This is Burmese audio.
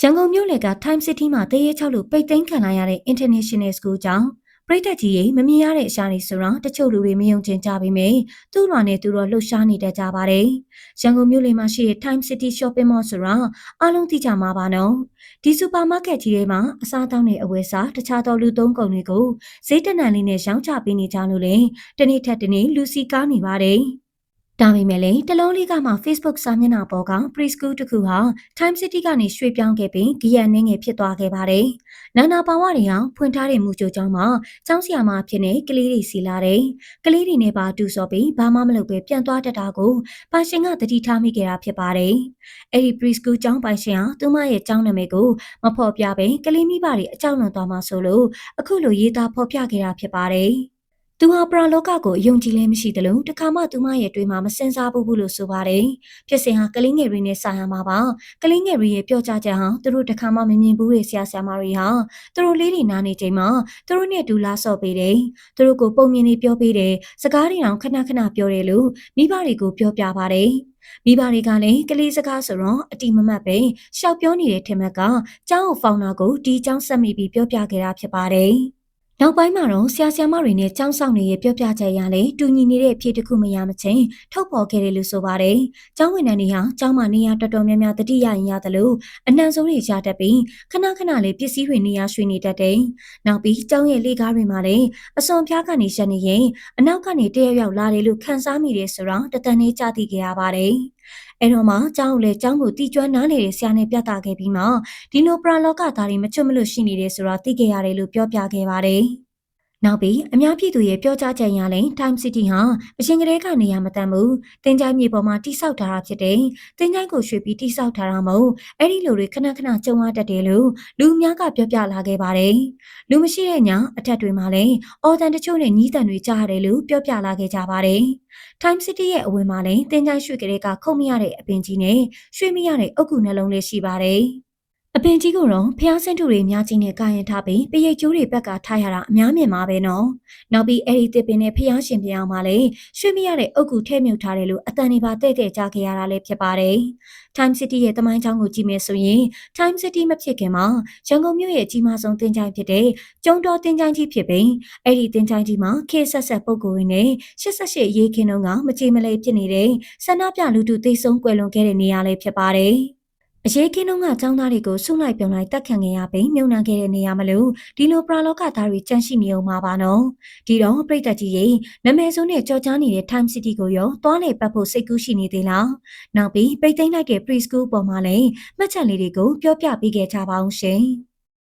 ရန်ကုန်မြို့လယ်က Time City မှာတရေချောက်လို့ပိတ်သိမ်းခံလိုက်ရတဲ့ International School ကြောင့်ပြည်သက်ကြီးရေမမြင်ရတဲ့အရာတွေဆိုတော့တချို့လူတွေမယုံကျင်ကြပေမယ့်သူ့လွာနဲ့သူတော့လှုပ်ရှားနေတတ်ကြပါတယ်။ရန်ကုန်မြို့လယ်မှာရှိတဲ့ Time City Shopping Mall ဆိုတာအားလုံးသိကြမှာပါနော်။ဒီစူပါမားကတ်ကြီးတွေမှာအစားအသောက်နဲ့အဝယ်စားတခြားသောလူသုံးကုန်တွေကိုဈေးတက်နံလေးနဲ့ရောင်းချပေးနေကြလို့လေတနေ့ထက်တနေ့လူစီကားနေပါတယ်။ ဒါပေမဲ့လည်းတလုံးလေးကမှ Facebook စာမျက်နှာပေါ်က preschool တစ်ခုဟာ Time City ကနေရွှေ့ပြောင်းခဲ့ပြီးဂီယန်နှင်းငယ်ဖြစ်သွားခဲ့ပါတယ်။နာနာပါဝတွေဟာဖွင့်ထားတဲ့မူကြိုကျောင်းမှာကျောင်းဆရာမအဖြစ်နဲ့ကလေးတွေစီလာတယ်။ကလေးတွေနဲ့ပါတူစော်ပြီးဘာမှမလုပ်ပဲပြန်သွားတတ်တာကိုပါရှင်ကတတိထားမိခဲ့တာဖြစ်ပါတယ်။အဲ့ဒီ preschool ကျောင်းပိုင်ရှင်ဟာသူမရဲ့ကျောင်းနာမည်ကိုမဖော်ပြဘဲကလေးမိဘတွေအကြောက်လွန်သွားမှဆိုလို့အခုလိုရေးသားဖော်ပြခဲ့တာဖြစ်ပါတယ်။ သူဟာပရာလောကကိုအယုံကြည်လည်းမရှိသလိုတခါမှသူမရဲ့တွေးမှာမစင်စားဘူးဘူးလို့ဆိုပါတယ်။ဖြစ်စဉ်ဟာကလေးငယ်တွေနဲ့ဆိုင်ရမှာပါ။ကလေးငယ်တွေရဲ့ပြောကြားချက်ဟာသူတို့တခါမှမမြင်ဘူးတဲ့ဆရာဆရာမတွေဟာသူတို့လေးတွေနားနေချိန်မှာသူတို့နဲ့အတူလာဆော့ပေးတယ်။သူတို့ကိုပုံမြင်နေပြောပေးတယ်။စကားတွေအောင်ခဏခဏပြောတယ်လို့မိဘတွေကိုပြောပြပါတယ်။မိဘတွေကလည်းကလေးစကားဆိုတော့အတိမမတ်ပဲရှောက်ပြောနေတဲ့ထင်မှတ်ကကျောင်းဖောင်နာကိုဒီကျောင်းဆက်မိပြီးပြောပြခဲ့တာဖြစ်ပါတယ်။ နောက်ပိုင်းမှာတော့ဆရာဆရာမတွေနဲ့ចောင်းဆောင်တွေရဲ့ပြောပြချက်ရလေတူညီနေတဲ့အဖြစ်တစ်ခုမရမချင်းထုတ်ပေါ်ခဲ့တယ်လို့ဆိုပါတယ်။ကျောင်းဝင်တဲ့နေဟာကျောင်းမှာနေရာတော်တော်များများတတိယရင်ရတယ်လို့အနှံဆုံးတွေရတတ်ပြီးခဏခဏလေးပစ္စည်းတွေနေရာရွှေ့နေတတ်တယ်။နောက်ပြီးကျောင်းရဲ့လေကားတွေမှာလည်းအစွန်ဖျားကနေရက်နေရင်အနောက်ကနေတရရောက်လာတယ်လို့ခန်းစားမိတယ်ဆိုတော့တတန်လေးကြားသိခဲ့ရပါတယ်။ အဲ့တော့မှကျောင်းကိုလည်းကျောင်းကိုတီကျွမ်းနားနေတဲ့ဆရာနဲ့ပြသခဲ့ပြီးမှဒီလိုပရာလောကသားတွေမချွတ်မလွတ်ရှိနေတယ်ဆိုတော့သိခဲ့ရတယ်လို့ပြောပြခဲ့ပါတယ်။ နောက်ပြီးအများပြည်သူရဲ့ပြောကြားချက်ရရင် Time City ဟာအရင်ကတည်းကနေရာမတန်ဘူးတင်ကြိုင်းမြေပေါ်မှာတိဆောက်ထားတာဖြစ်တယ်တင်ကြိုင်းကိုရွှေ့ပြီးတိဆောက်ထားတာမဟုတ်အဲ့ဒီလိုတွေခဏခဏကြုံရတတ်တယ်လို့လူအများကပြောပြလာခဲ့ပါတယ်လူမရှိတဲ့ညအထက်တွေမှာလည်းအော်တန်တချို့နဲ့ညီးတန်တွေကြားရတယ်လို့ပြောပြလာခဲ့ကြပါတယ် Time City ရဲ့အဝင်မှာလည်းတင်ကြိုင်းရွှေ့ကလေးကခုတ်မရတဲ့အပင်ကြီးနဲ့ရွှေ့မရတဲ့အုတ်ကူနှလုံးလေးရှိပါတယ် အပင်ကြီးကိုတော့ဖျားစင်းတူတွေအများကြီးနဲ့ကာရင်ထားပြီးပရိတ်ကျိုးတွေဘက်ကထားရတာအများမြင်မှာပဲနော်။နောက်ပြီးအဲ့ဒီတစ်ပင်နဲ့ဖျားရှင်ပြောင်းမှာလေရွှေ့မရတဲ့အုတ်ကူထဲမြုပ်ထားတယ်လို့အတန်နေပါတဲ့တဲ့ကြားခဲ့ရတာလည်းဖြစ်ပါတယ်။ Time City ရဲ့တမိုင်းချောင်းကိုကြည့်မယ်ဆိုရင် Time City မဖြစ်ခင်မှာရန်ကုန်မြို့ရဲ့အကြီးမားဆုံးတင်ချိုင်းဖြစ်တဲ့ကျုံတော်တင်ချိုင်းကြီးဖြစ်ပြီးအဲ့ဒီတင်ချိုင်းကြီးမှာခေတ်ဆက်ဆက်ပုံကိုယ်ရင်းနဲ့88ရေးခင်းတုန်းကမကြေမလဲဖြစ်နေတဲ့ဆန္ဒပြလူထုသိဆုံးကွယ်လွန်ခဲ့တဲ့နေရာလေးဖြစ်ပါတယ်။ အရေးခင်းတော့ကចောင်းသားတွေကိုဆုလိုက်ပြုံလိုက်တက်ခံခဲ့ရပြီးမြုံနှံခဲ့တဲ့နေရာမလို့ဒီလိုပရာလောကသားတွေကြန့်ရှိနေအောင်မှာပါနော်ဒီတော့ပြိတ္တကြီးရေနမဲဆိုးနဲ့ကြော်ကြားနေတဲ့ Time City ကိုရောသွားလေပတ်ဖို့စိတ်ကူးရှိနေသေးလားနောက်ပြီးပိတ်သိမ်းလိုက်တဲ့ Preschool ပေါ်မှာလည်းမှတ်ချက်လေးတွေကိုပြောပြပေးခဲ့ကြပါအောင်ရှင်